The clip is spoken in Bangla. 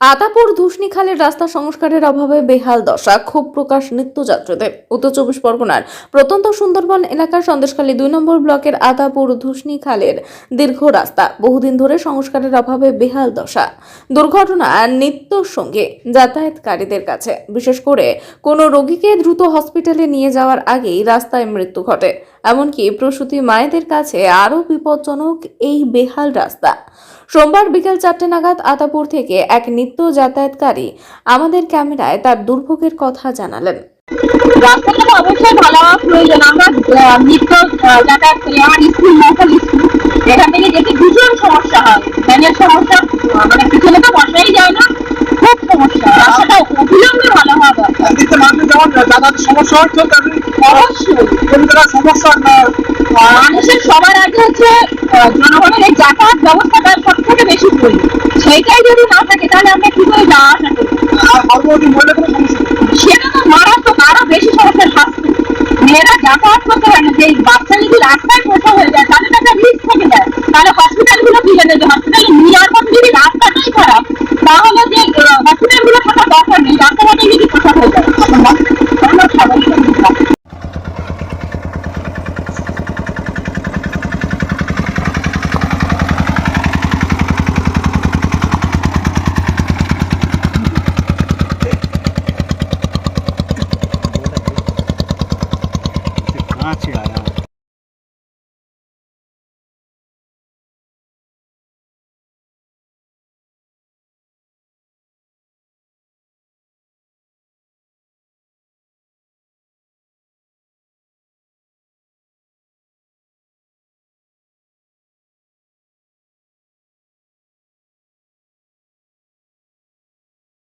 আতাপুর ধুসনি খালের রাস্তা সংস্কারের অভাবে বেহাল দশা, ক্ষোভ প্রকাশ নিত্যযাত্রীদের। উত্তর চব্বিশ পরগনার প্রত্যন্ত সুন্দরবন এলাকার সন্দেশখালী দুই নম্বর ব্লকের আতাপুর ধুসনি খালের দীর্ঘ রাস্তা, বহুদিন ধরে সংস্কারের অভাবে বেহাল দশা। দুর্ঘটনা নিত্যর সঙ্গে যাতায়াতকারীদের কাছে। বিশেষ করে কোনো রোগীকে দ্রুত হসপিটালে নিয়ে যাওয়ার আগেই রাস্তায় মৃত্যু ঘটে। এমনকি প্রসূতি মায়েদের কাছে আরও বিপজ্জনক এই বেহাল রাস্তা। সোমবার বিকেল চারটে নাগাদ আতাপুর থেকে এক নিত্য যাতায়াতকারী আমাদের ক্যামেরায় তার দুর্ভোগের কথা জানালেন। রাস্তাটা অবশ্যই ভালো হওয়া প্রয়োজন। আমরা নিত্য যাতায়াত করি। আমার স্কুল স্কুল এখান থেকে যেতে ভীষণ সমস্যা হয়। সমস্যা মানে পিছনে তো বসাই যায় না। খুব সমস্যা। রাস্তাটা অবিলম্বে ভালো হওয়া দরকার। যাতায়াত সমস্যা হচ্ছে মানুষের সবার আগে হচ্ছে জনগণের এই যাতায়াত ব্যবস্থাটা সব থেকে বেশি প্রয়োজন সেইটাই যদি না থাকে, তাহলে আমরা কি করে যাওয়া আসা করব? সেটা তো মারাত্মক, আরও বেশি সমস্যা স্বাস্থ্য মেয়েরা যাতায়াত করতে পারে না যে বাচ্চা যদি রাস্তায় প্রসব হয়ে যায় তাহলে একটা রিস্ক থেকে যায়। তাহলে not too.